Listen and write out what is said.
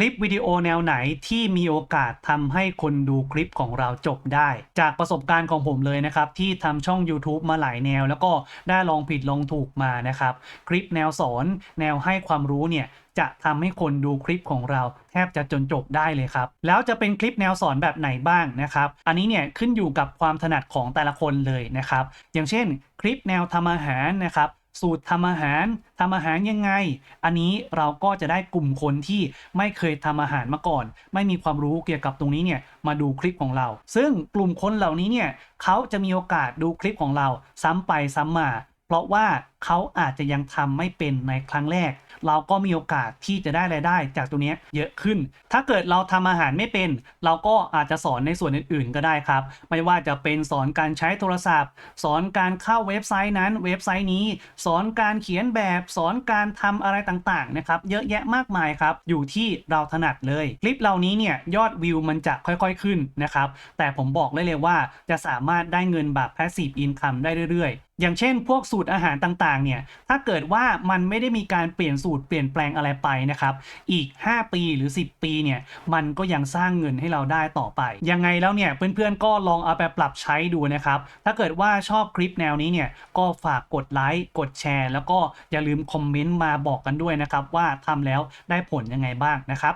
ลิปวิดีโอแนวไหนที่มีโอกาสทำให้คนดูคลิปของเราจบได้ จากประสบการณ์ของผมเลยนะครับ ที่ทำช่อง YouTube มาหลายแนว แล้วก็ได้ลองผิดลองถูกมานะครับ คลิปแนวสอนแนวให้ความรู้เนี่ยจะทำให้คนดูคลิปของเราแทบจะจนจบได้เลยครับ แล้วจะเป็นคลิปแนวสอนแบบไหนบ้างนะครับ อันนี้เนี่ยขึ้นอยู่กับความถนัดของแต่ละคนเลยนะครับ อย่างเช่น คลิปแนวทำอาหารนะครับ สูตรทำอาหารทำอาหารยังไง อันนี้เราก็จะได้กลุ่มคนที่ไม่เคยทำอาหารมาก่อน ไม่มีความรู้เกี่ยวกับตรงนี้เนี่ยมาดูคลิปของเรา ซึ่งกลุ่มคนเหล่านี้เนี่ยเขาจะมีโอกาสดูคลิปของเราซ้ำไปซ้ำมา เพราะว่า เขาอาจจะยังทำไม่เป็นในครั้งแรก เราก็มีโอกาสที่จะได้รายได้จากตรงเนี้เยอะขึ้น ถ้าเกิดเราทำอาหารไม่เป็น เราก็อาจจะสอนในส่วนอื่นๆ ก็ได้ครับ ไม่ว่าจะเป็นสอนการใช้โทรศัพท์ สอนการเข้าเว็บไซต์นั้นเว็บไซต์นี้ สอนการเขียนแบบสอนการทำอะไรต่างๆนะครับเยอะแยะมากมายครับอยู่ที่เราถนัดเลย คลิปเหล่านี้เนี่ยยอดวิวมันจะค่อยๆขึ้นนะครับแต่ผมบอกได้เลยว่าจะสามารถได้เงินแบบ passive income ได้เรื่อยๆ อย่างเช่น พวกสูตรอาหารต่างๆเนี่ย ถ้าเกิดว่ามันไม่ได้มีการเปลี่ยนสูตรเปลี่ยนแปลงอะไรไปนะครับ อีก 5 ปีหรือ 10 ปีเนี่ย มันก็ยังสร้างเงินให้เราได้ต่อไป ยังไงแล้วเนี่ยเพื่อนๆก็ลองเอาไปปรับใช้ดูนะครับ ถ้าเกิดว่าชอบคลิปแนวนี้เนี่ย ก็ฝากกดไลค์ กดแชร์ แล้วก็อย่าลืมคอมเมนต์มาบอกกันด้วยนะครับว่าทำแล้วได้ผลยังไงบ้างนะครับ